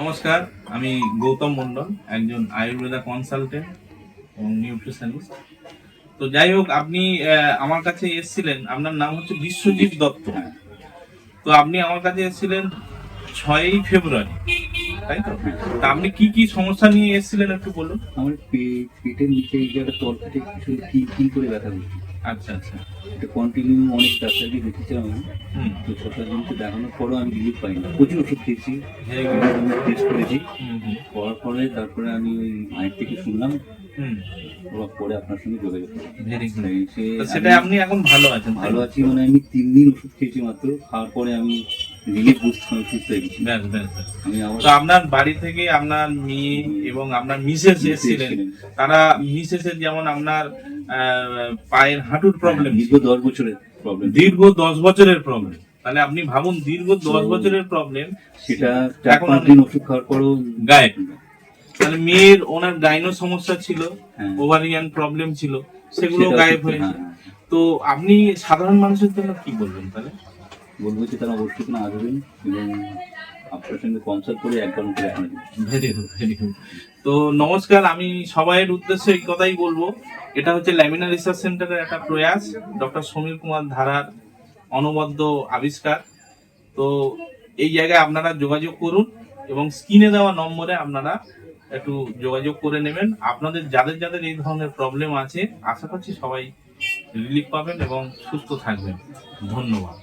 নমস্কার, আমি গৌতম মন্ডল একজন আয়ুর্বেদা কনসালটেন্ট এবং নিউট্রিশনিস্ট। তো যাই হোক, আপনি আমার কাছে এসেছিলেন, আপনার নাম হচ্ছে বিশ্বজিৎ দত্ত। তো আপনি আমার কাছে এসেছিলেন ছয়ই ফেব্রুয়ারি, তাই তো? তা আপনি কি কি সমস্যা নিয়ে এসেছিলেন একটু বলুন? আমার পেটের নিচে এই জায়গাটা তলপেটে কিছু কি কি করে ব্যথা করছে আচ্ছা আচ্ছা। এটা কন্টিনিউ অনেক ডাক্তারকে দেখেছিলাম আমি। তো দিনকে দেখানোর পরও আমি রিলিফ পাইনি। প্রচুর ওষুধ খেয়েছি। আমি টেস্ট করেছি। হুম হুম, করার পরে তারপরে আমি ওই মায়ের থেকে শুনলাম। পরে আপনার সঙ্গে যোগাযোগ তো সেটা আপনি এখন ভালো আছেন ভালো আছি মানে আমি তিন দিন ওষুধ খেয়েছি মাত্র। খাওয়ার পরে আমি রিলিফ বুঝতে সুস্থ হয়ে গেছি তো আপনার বাড়ি থেকে আপনার মেয়ে এবং আপনার মিসেস এসেছিলেন। তারা মিসেসের যেমন আপনার পায়ের হাঁটুর প্রবলেম দীর্ঘ দশ বছরের প্রবলেম দীর্ঘ দশ বছরের প্রবলেম তাহলে আপনি ভাবুন দীর্ঘ দশ বছরের প্রবলেম সেটা চার এখন পাঁচ দিন ওষুধ খাওয়ার পরও গায়ে তাহলে মেয়ের ওনার গাইনো সমস্যা ছিল হ্যাঁ। ওভারিয়ান প্রবলেম ছিল সেগুলো গায়েব হয়েছে। হ্যাঁ, হ্যাঁ। তো আপনি সাধারণ মানুষের জন্য কি বলবেন তাহলে? বলব যে তারা অবশ্যই কোনো আসবেন এবং আপনার সঙ্গে কনসাল্ট করে মতো দেখানো ভেরি গুড ভেরি গুড তো নমস্কার, আমি সবাইয়ের উদ্দেশ্যে এই কথাই বলব। এটা হচ্ছে ল্যামিনা রিসার্চ সেন্টারের একটা প্রয়াস, ডক্টর সমীর কুমার ধারার অনবদ্য আবিষ্কার। তো এই জায়গায় আপনারা যোগাযোগ করুন এবং স্ক্রিনে দেওয়া নম্বরে আপনারা একটু যোগাযোগ করে নেবেন। আপনাদের, যাদের যাদের এই ধরনের প্রবলেম আছে, আশা করছি সবাই রিলিফ পাবেন এবং সুস্থ থাকবেন। ধন্যবাদ।